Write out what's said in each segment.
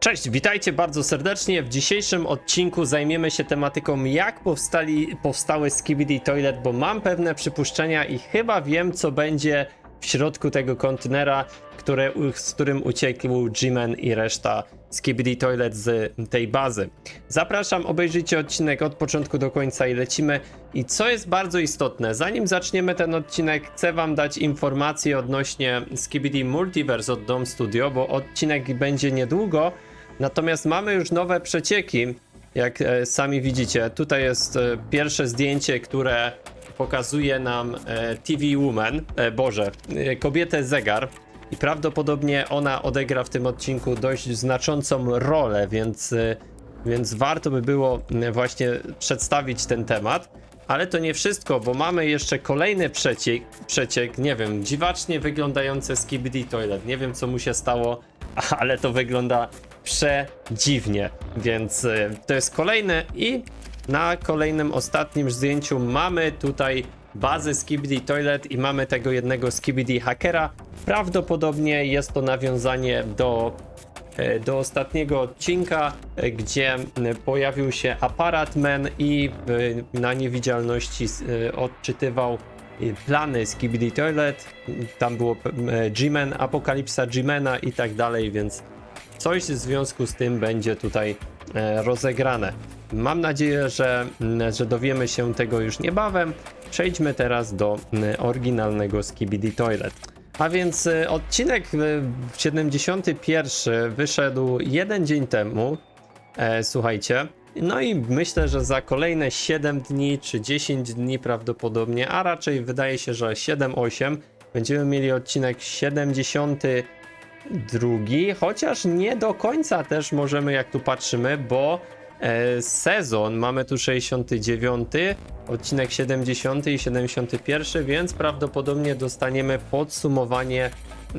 Cześć, witajcie bardzo serdecznie. W dzisiejszym odcinku zajmiemy się tematyką jak powstali, powstały Skibidi Toilet, bo mam pewne przypuszczenia i chyba wiem co będzie w środku tego kontenera, które, z którym uciekł G-Man i reszta Skibidi Toilet z tej bazy. Zapraszam, obejrzyjcie odcinek od początku do końca i lecimy. I co jest bardzo istotne, zanim zaczniemy ten odcinek, chcę wam dać informacje odnośnie Skibidi Multiverse od Dom Studio, bo odcinek będzie niedługo, natomiast mamy już nowe przecieki, jak e, sami widzicie. Tutaj jest e, pierwsze zdjęcie, które pokazuje nam e, TV Woman, Boże, kobietę zegar. I prawdopodobnie ona odegra w tym odcinku dość znaczącą rolę, więc, więc warto by było właśnie przedstawić ten temat. Ale to nie wszystko, bo mamy jeszcze kolejny przeciek, przeciek, nie wiem, dziwacznie wyglądające Skibidi Toilet. Nie wiem co mu się stało, ale to wygląda przedziwnie. Więc e, to jest kolejny i na kolejnym, ostatnim zdjęciu mamy tutaj bazę Skibidi Toilet i mamy tego jednego Skibidi Hackera. Prawdopodobnie jest to nawiązanie do, e, do ostatniego odcinka, e, gdzie pojawił się aparat Man i e, na niewidzialności odczytywał plany Skibidi Toilet. Tam było G-Man, apokalipsa G-Mana i tak dalej, więc coś w związku z tym będzie tutaj e, rozegrane. Mam nadzieję, że, mm, że dowiemy się tego już niebawem. Przejdźmy teraz do mm, oryginalnego Skibidi Toilet. A więc e, odcinek e, 71 wyszedł jeden dzień temu. E, słuchajcie. No i myślę, że za kolejne 7 dni czy 10 dni prawdopodobnie, a raczej wydaje się, że 7-8 będziemy mieli odcinek 70 drugi, chociaż nie do końca też możemy, jak tu patrzymy, bo e, sezon mamy tu 69, odcinek 70 i 71, więc prawdopodobnie dostaniemy podsumowanie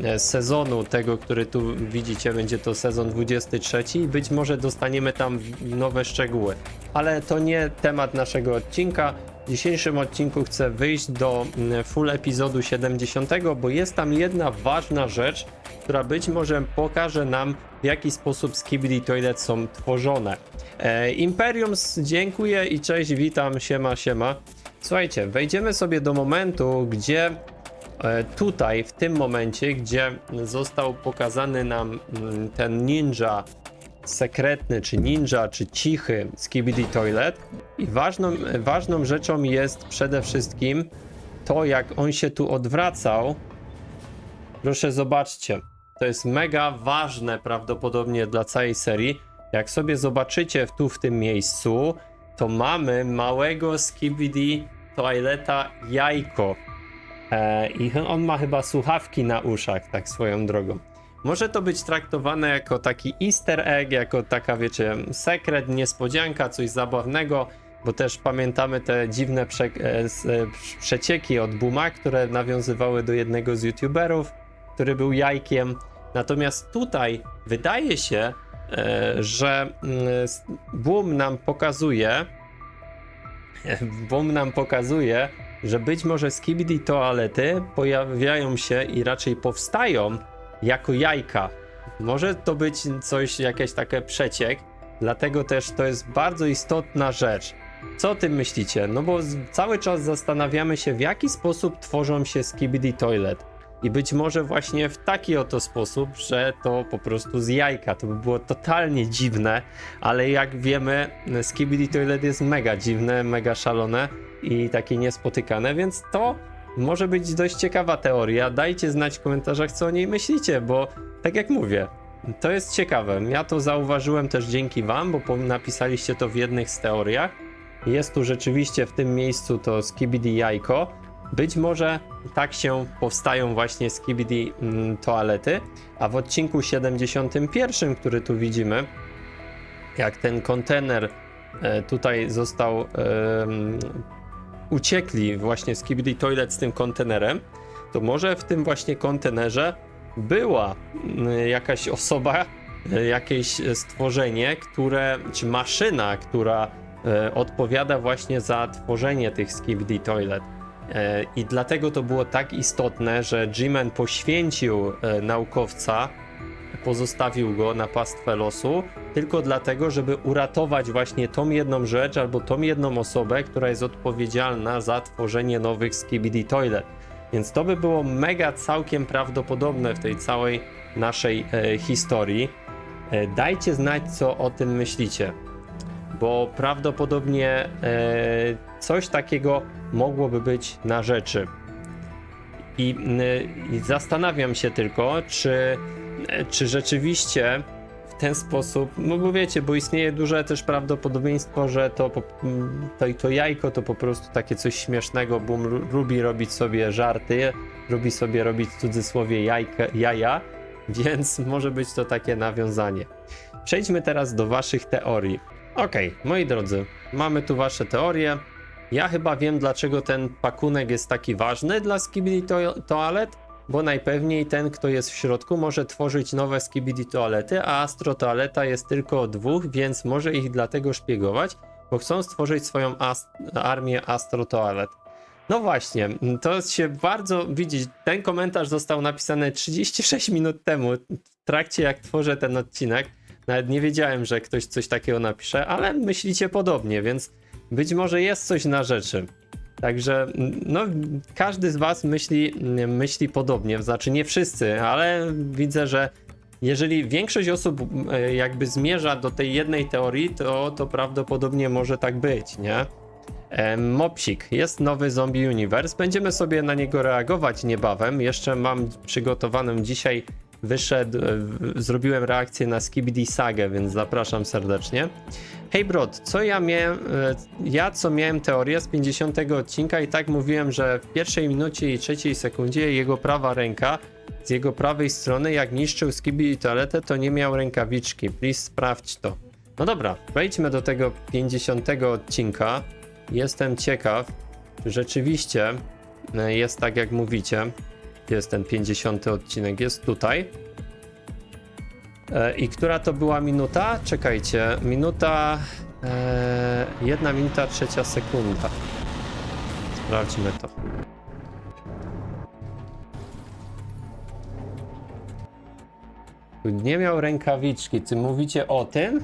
e, sezonu tego, który tu widzicie, będzie to sezon 23 i być może dostaniemy tam nowe szczegóły. Ale to nie temat naszego odcinka. W dzisiejszym odcinku chcę wyjść do mm, full epizodu 70, bo jest tam jedna ważna rzecz, która być może pokaże nam, w jaki sposób Skibidi Toilet są tworzone. E, Imperium, dziękuję i cześć, witam, siema, siema. Słuchajcie, wejdziemy sobie do momentu, gdzie e, tutaj, w tym momencie, gdzie został pokazany nam mm, ten ninja sekretny, czy ninja, czy cichy Skibidi Toilet. I ważną, ważną rzeczą jest przede wszystkim to, jak on się tu odwracał. Proszę zobaczcie, to jest mega ważne prawdopodobnie dla całej serii. Jak sobie zobaczycie tu w tym miejscu, to mamy małego Skibidi Toileta jajko. E, I on ma chyba słuchawki na uszach, tak swoją drogą. Może to być traktowane jako taki easter egg, jako taka, wiecie, sekret, niespodzianka, coś zabawnego, bo też pamiętamy te dziwne prze, e, e, przecieki od Buma, które nawiązywały do jednego z youtuberów, który był jajkiem. Natomiast tutaj wydaje się, e, że mm, Boom nam pokazuje, Boom nam pokazuje, że być może skibidi toalety pojawiają się i raczej powstają jako jajka. Może to być coś, jakieś takie przeciek, dlatego też to jest bardzo istotna rzecz. Co o tym myślicie? No bo cały czas zastanawiamy się, w jaki sposób tworzą się skibidi toilet. I być może właśnie w taki oto sposób, że to po prostu z jajka. To by było totalnie dziwne, ale jak wiemy, Skibidi Toilet jest mega dziwne, mega szalone i takie niespotykane, więc to może być dość ciekawa teoria. Dajcie znać w komentarzach, co o niej myślicie, bo tak jak mówię, to jest ciekawe. Ja to zauważyłem też dzięki wam, bo napisaliście to w jednych z teoriach. Jest tu rzeczywiście w tym miejscu to Skibidi jajko. Być może tak się powstają właśnie Skibidi mm, toalety, a w odcinku 71, który tu widzimy, jak ten kontener e, tutaj został uciekli właśnie Skibidi Toilet z tym kontenerem, to może w tym właśnie kontenerze była mm, jakaś osoba, e, jakieś e, stworzenie, które, czy maszyna, która odpowiada właśnie za tworzenie tych Skibidi Toilet. E, I dlatego to było tak istotne, że G-Man poświęcił e, naukowca pozostawił go na pastwę losu, tylko dlatego, żeby uratować właśnie tą jedną rzecz albo tą jedną osobę, która jest odpowiedzialna za tworzenie nowych Skibidi Toilet. Więc to by było mega całkiem prawdopodobne w tej całej naszej e, historii. E, dajcie znać, co o tym myślicie, bo prawdopodobnie e, coś takiego mogłoby być na rzeczy. I, y, I zastanawiam się tylko, czy, czy rzeczywiście w ten sposób, no bo wiecie, bo istnieje duże też prawdopodobieństwo, że to, to, to jajko to po prostu takie coś śmiesznego, lu- lubi robić sobie żarty, lubi sobie robić w cudzysłowie jajka, jaja, więc może być to takie nawiązanie. Przejdźmy teraz do waszych teorii. Okej, moi drodzy, mamy tu wasze teorie. Ja chyba wiem, dlaczego ten pakunek jest taki ważny dla Skibidi to Toalet, bo najpewniej ten, kto jest w środku, może tworzyć nowe Skibidi Toalety, a Astro Toaleta jest tylko dwóch, więc może ich dlatego szpiegować, bo chcą stworzyć swoją ast armię Astro Toalet. No właśnie, to się bardzo widzi. Ten komentarz został napisany 36 minut temu, w trakcie jak tworzę ten odcinek. Nawet nie wiedziałem, że ktoś coś takiego napisze, ale myślicie podobnie, więc być może jest coś na rzeczy. Także, no, każdy z Was myśli, myśli podobnie, znaczy nie wszyscy, ale widzę, że jeżeli większość osób e, jakby zmierza do tej jednej teorii, to, to prawdopodobnie może tak być, nie? E, Mopsik, jest nowy Zombie Universe, będziemy sobie na niego reagować niebawem. Jeszcze mam przygotowaną dzisiaj, wyszedł, e, zrobiłem reakcję na Skibidi Sagę, więc zapraszam serdecznie. Hej Brod, co ja miałem, e, ja co miałem teorię z 50 odcinka i tak mówiłem, że w pierwszej minucie i trzeciej sekundzie jego prawa ręka z jego prawej strony jak niszczył Skibidi toaletę, to nie miał rękawiczki. Please sprawdź to. No dobra, wejdźmy do tego 50 odcinka. Jestem ciekaw, czy rzeczywiście e, jest tak jak mówicie. Jest ten 50 odcinek, jest tutaj. E, I która to była minuta? Czekajcie, minuta. E, jedna minuta, trzecia sekunda. Sprawdźmy to. Nie miał rękawiczki. Ty mówicie o tym?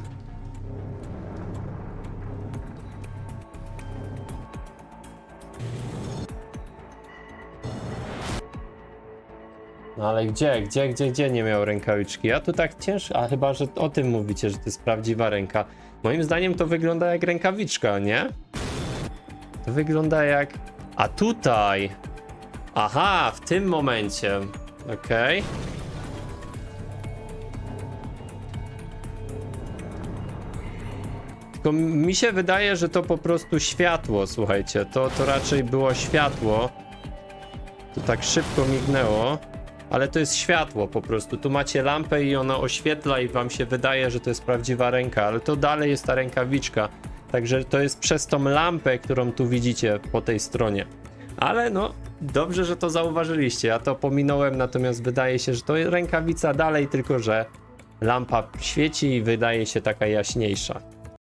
No ale gdzie, gdzie, gdzie, gdzie nie miał rękawiczki? Ja tu tak ciężko, a chyba, że o tym mówicie, że to jest prawdziwa ręka. Moim zdaniem to wygląda jak rękawiczka, nie? To wygląda jak... A tutaj! Aha, w tym momencie. Okej. Tylko mi się wydaje, że to po prostu światło, słuchajcie. To, to raczej było światło. To tak szybko mignęło. Ale to jest światło po prostu. Tu macie lampę i ona oświetla i wam się wydaje, że to jest prawdziwa ręka, ale to dalej jest ta rękawiczka. Także to jest przez tą lampę, którą tu widzicie po tej stronie. Ale no, dobrze, że to zauważyliście. Ja to pominąłem, natomiast wydaje się, że to rękawica dalej, tylko że lampa świeci i wydaje się taka jaśniejsza.